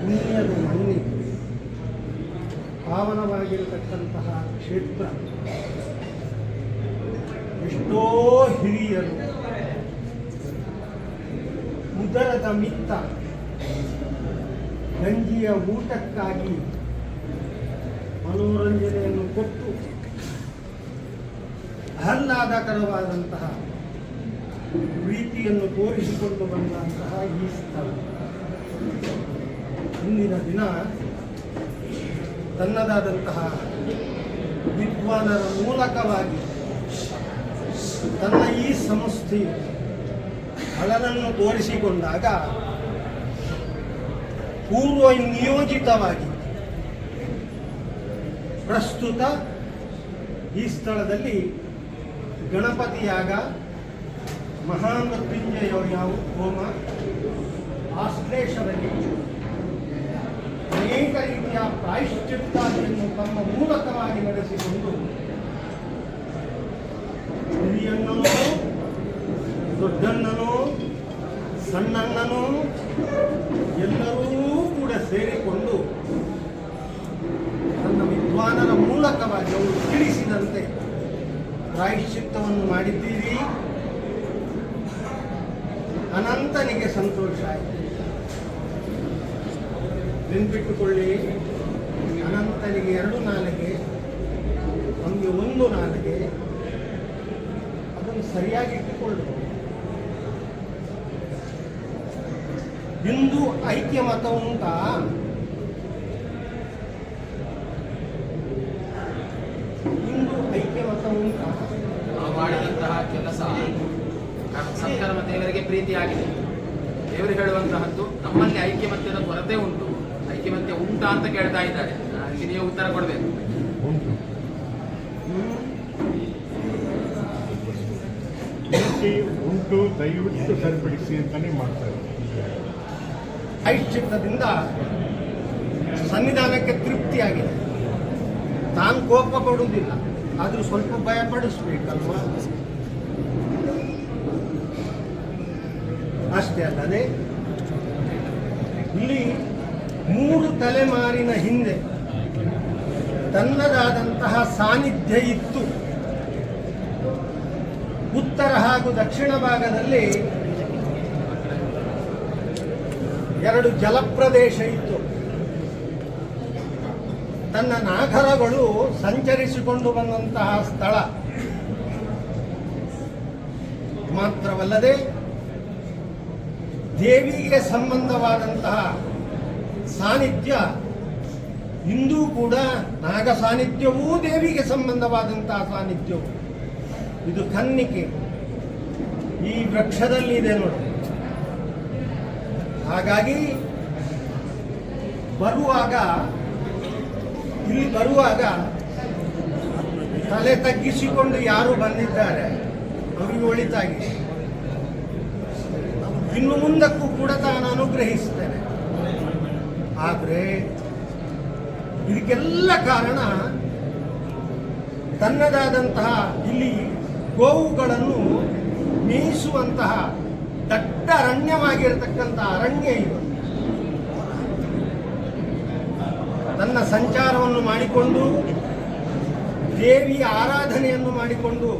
ಪುಣ್ಯದ ಮಣ್ಣಿ ಪಾವನವಾಗಿರತಕ್ಕಂತಹ ಕ್ಷೇತ್ರ. ಎಷ್ಟೋ ಹಿರಿಯರು ಉದರದ ಮಿತ್ತ ಗಂಜಿಯ ಊಟಕ್ಕಾಗಿ ಮನೋರಂಜನೆಯನ್ನು ಕೊಟ್ಟು ಆಹ್ಲಾದಕರವಾದಂತಹ ಪ್ರೀತಿಯನ್ನು ತೋರಿಸಿಕೊಂಡು ಬಂದಂತಹ ಈ ಸ್ಥಳ. ಇಂದಿನ ದಿನ ತನ್ನದಾದಂತಹ ವಿದ್ವಾನರ ಮೂಲಕವಾಗಿ ತನ್ನ ಈ ಸಂಸ್ಥೆಯು ಹಳನನ್ನು ತೋರಿಸಿಕೊಂಡಾಗ ಪೂರ್ವ ನಿಯೋಜಿತವಾಗಿ ಪ್ರಸ್ತುತ ಈ ಸ್ಥಳದಲ್ಲಿ ಗಣಪತಿಯಾಗ ಮಹಾಮೃತ್ಯುಂಜಯ ಯಾವ ಹೋಮ? ಆಶ್ಲೇಷದಲ್ಲಿ ಅನೇಕ ರೀತಿಯ ಪ್ರಾಯಶ್ಚಿತ್ತಾದಿಯನ್ನು ತಮ್ಮ ಮೂಲಕವಾಗಿ ನಡೆಸಿಕೊಂಡು ಹಿರಿಯಣ್ಣನೋ, ದೊಡ್ಡಣ್ಣನೋ, ಸಣ್ಣಣ್ಣನೋ ಎಲ್ಲರೂ ಕೂಡ ಸೇರಿಕೊಂಡು ತನ್ನ ವಿದ್ವಾನರ ಮೂಲಕವಾಗಿ ಅವರು ತಿಳಿಸಿದಂತೆ ಪ್ರಾಯಶ್ಚಿತ್ತವನ್ನು ಮಾಡಿದ್ದೀರಿ. ಅನಂತನಿಗೆ ಸಂತೋಷ ಆಯಿತು. ನೆನ್ಪಿಟ್ಟುಕೊಳ್ಳಿ. ಅನಂತನಿಗೆ ಎರಡು ನಾಲಿಗೆ ನಮಗೆ ಒಂದು ನಾಲಿಗೆ. ಅದನ್ನು ಸರಿಯಾಗಿ ಇಟ್ಟುಕೊಳ್ಳು. ಹಿಂದೂ ಐಕ್ಯ ಮತ ಉಂಟಾ ಹಿಂದೂ ಐಕ್ಯ ಮತ ಮಾಡಿದಂತಹ ಕೆಲಸ ಸತ್ಕರ್ಮ ದೇವರಿಗೆ ಪ್ರೀತಿಯಾಗಿದೆ. ದೇವರು ಹೇಳುವಂತಹದ್ದು, ನಮ್ಮಲ್ಲಿ ಐಕ್ಯಮತ್ಯದ ಕೊರತೆ ಉಂಟು. ಐಕ್ಯಮತ್ಯ ಉಂಟಾ ಅಂತ ಕೇಳ್ತಾ ಇದ್ದಾರೆ. ಅದಕ್ಕೆ ನೀವು ಉತ್ತರ ಕೊಡಬೇಕು. ಉಂಟು. ಉಂಟು ದಯವಿಟ್ಟು ಸರಿಪಡಿಸಿ ಅಂತಾನೆ ಮಾಡ್ತಾರೆ ಐಶ್ಚಿತ್ತದಿಂದ ಸನ್ನಿಧಾನಕ್ಕೆ ತೃಪ್ತಿಯಾಗಿದೆ. ತಾನು ಕೋಪ ಕೊಡುವುದಿಲ್ಲ ಆದರೂ ಸ್ವಲ್ಪ ಭಯ ಪಡಿಸ್ಬೇಕಲ್ವಾ? ಅಷ್ಟೇ ಅಲ್ಲದೆ ಇಲ್ಲಿ ಮೂರು ತಲೆಮಾರಿನ ಹಿಂದೆ ತನ್ನದಾದಂತಹ ಸಾನ್ನಿಧ್ಯ ಇತ್ತು. ಉತ್ತರ ಹಾಗೂ ದಕ್ಷಿಣ ಭಾಗದಲ್ಲಿ ಎರಡು ಜಲಪ್ರದೇಶ ಇತ್ತು. ತನ್ನ ನಾಗರಗಳು ಸಂಚರಿಸಿಕೊಂಡು ಬಂದಂತಹ ಸ್ಥಳ. ಮಾತ್ರವಲ್ಲದೆ ದೇವಿಗೆ ಸಂಬಂಧವಾದಂತಹ ಸಾನ್ನಿಧ್ಯ ಇಂದೂ ಕೂಡ ನಾಗ ಸಾನ್ನಿಧ್ಯವೂ ದೇವಿಗೆ ಸಂಬಂಧವಾದಂತಹ ಸಾನ್ನಿಧ್ಯವು ಇದು ಕನ್ನಿಕೆ. ಈ ವೃಕ್ಷದಲ್ಲಿ ಇದೆ ನೋಡಿ. ಹಾಗಾಗಿ ಬರುವಾಗ, ಇಲ್ಲಿ ಬರುವಾಗ ತಲೆ ತಗ್ಗಿಸಿಕೊಂಡು ಯಾರು ಬಂದಿದ್ದಾರೆ? ಅವರಿಗೆ ಒಳಿತಾಗಿ. ಇನ್ನು ಮುಂದಕ್ಕೂ ಕೂಡ ತಾನು ಅನುಗ್ರಹಿಸ್ತೇನೆ ಆದರೆ ಇದಕ್ಕೆಲ್ಲ ಕಾರಣ ತನ್ನದಾದಂತಹ ಇಲ್ಲಿ ಗೋವುಗಳನ್ನು ಮೇಯಿಸುವಂತಹ ದಟ್ಟ ಅರಣ್ಯವಾಗಿರತಕ್ಕಂಥ ಅರಣ್ಯ ಇದು. ತನ್ನ ಸಂಚಾರವನ್ನು ಮಾಡಿಕೊಂಡು, ದೇವಿಯ ಆರಾಧನೆಯನ್ನು ಮಾಡಿಕೊಂಡು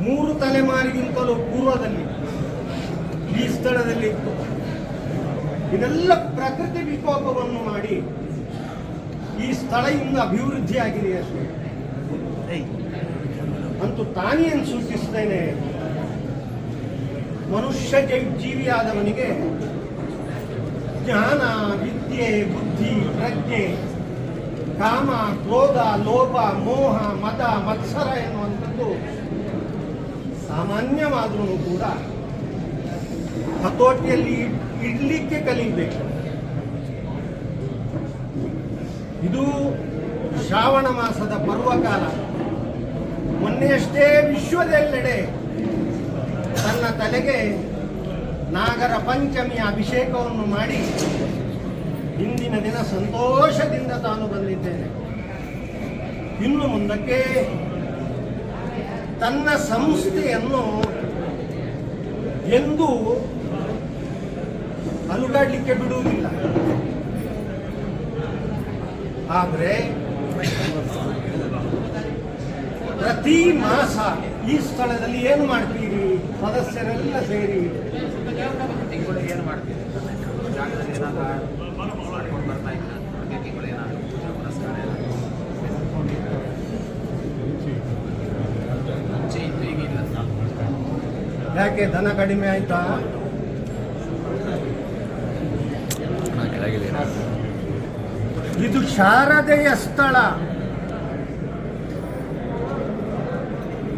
ಮೂರು ತಲೆಮಾರಿಗಿಂತಲೂ ಪೂರ್ವದಲ್ಲಿ ಈ ಸ್ಥಳದಲ್ಲಿ ಇದೆಲ್ಲ ಪ್ರಕೃತಿ ವಿಕೋಪವನ್ನು ಮಾಡಿ ಈ ಸ್ಥಳ ಇನ್ನು ಅಭಿವೃದ್ಧಿ ಆಗಿದೆ ಅಷ್ಟೇ ಅಂತೂ ತಾನೇನು ಸೂಚಿಸ್ತೇನೆ ಮನುಷ್ಯ ಜೀವಿಯಾದವನಿಗೆ ಜ್ಞಾನ ವಿದ್ಯೆ ಬುದ್ಧಿ ಪ್ರಜ್ಞೆ ಕಾಮ ಕ್ರೋಧ ಲೋಭ ಮೋಹ ಮತ ಮತ್ಸರ ಎನ್ನುವಂಥದ್ದು ಸಾಮಾನ್ಯವಾದರೂ ಕೂಡ ಹತೋಟಿಯಲ್ಲಿ ಇಡ್ಲಿಕ್ಕೆ ಕಲಿಬೇಕು. ಇದು ಶ್ರಾವಣ ಮಾಸದ ಪರ್ವಕಾಲ ಮೊನ್ನೆಯಷ್ಟೇ ವಿಶ್ವದೆಲ್ಲೆಡೆ ತನ್ನ ತಲೆಗೆ ನಾಗರ ಪಂಚಮಿಯ ಅಭಿಷೇಕವನ್ನು ಮಾಡಿ ಇಂದಿನ ದಿನ ಸಂತೋಷದಿಂದ ತಾನು ಬಂದಿದ್ದೇನೆ. ಇನ್ನು ಮುಂದಕ್ಕೆ ತನ್ನ ಸಂಸ್ಥೆಯನ್ನು ಎಂದು ಅಲುಗಾಡಲಿಕ್ಕೆ ಬಿಡುವುದಿಲ್ಲ. ಆದರೆ, ಪ್ರತಿ ಮಾಸ ಈ ಸ್ಥಳದಲ್ಲಿ ಏನು ಮಾಡ್ತೀರಿ? ಸದಸ್ಯರೆಲ್ಲ ಸೇರಿ. ಏನು ಮಾಡ್ತೀರಿ ಯಾಕೆ ದನ ಕಡಿಮೆ ಆಯ್ತಾ? ಇದು ಶಾರದೆಯ ಸ್ಥಳ.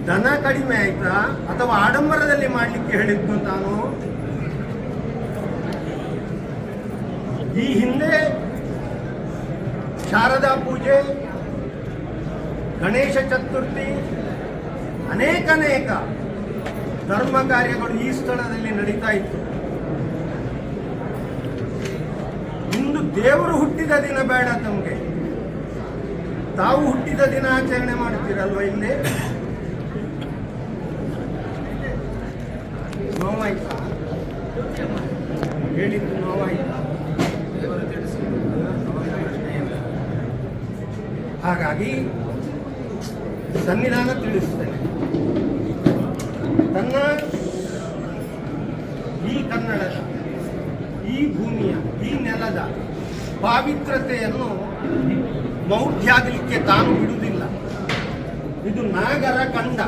ದನ ಕಡಿಮೆ ಆಯ್ತಾ? ಅಥವಾ ಆಡಂಬರದಲ್ಲಿ ಮಾಡಲಿಕ್ಕೆ ಹೇಳಿದ್ದು ನಾನು ಈ ಹಿಂದೆ ಶಾರದಾ ಪೂಜೆ, ಗಣೇಶ ಚತುರ್ಥಿ ಅನೇಕ ಅನೇಕ ಧರ್ಮ ಕಾರ್ಯಗಳು ಈ ಸ್ಥಳದಲ್ಲಿ ನಡೀತಾ ಇತ್ತು ಇಂದು ದೇವರು ಹುಟ್ಟಿದ ದಿನ ಬೇಡ ತಮಗೆ ತಾವು ಹುಟ್ಟಿದ ದಿನ ಆಚರಣೆ ಮಾಡ್ತೀರಲ್ವ ಇಲ್ಲಿ? ನೋವಾಯ್ತಾ? ಹೇಳಿದ್ದು ನೋವಾಯ್ತಾ? ಹಾಗಾಗಿ ಸನ್ನಿಧಾನ ತಿಳಿಸ್ತೇನೆ. ತನ್ನ ಈ ಕನ್ನಡ ಈ ಭೂಮಿಯ, ಈ ನೆಲದ ಪಾವಿತ್ರತೆಯನ್ನು ಮೌಢ್ಯಾಗಲಿಕ್ಕೆ ತಾನು ಬಿಡುವುದಿಲ್ಲ. ಇದು ನಾಗರ ಕಂಡ.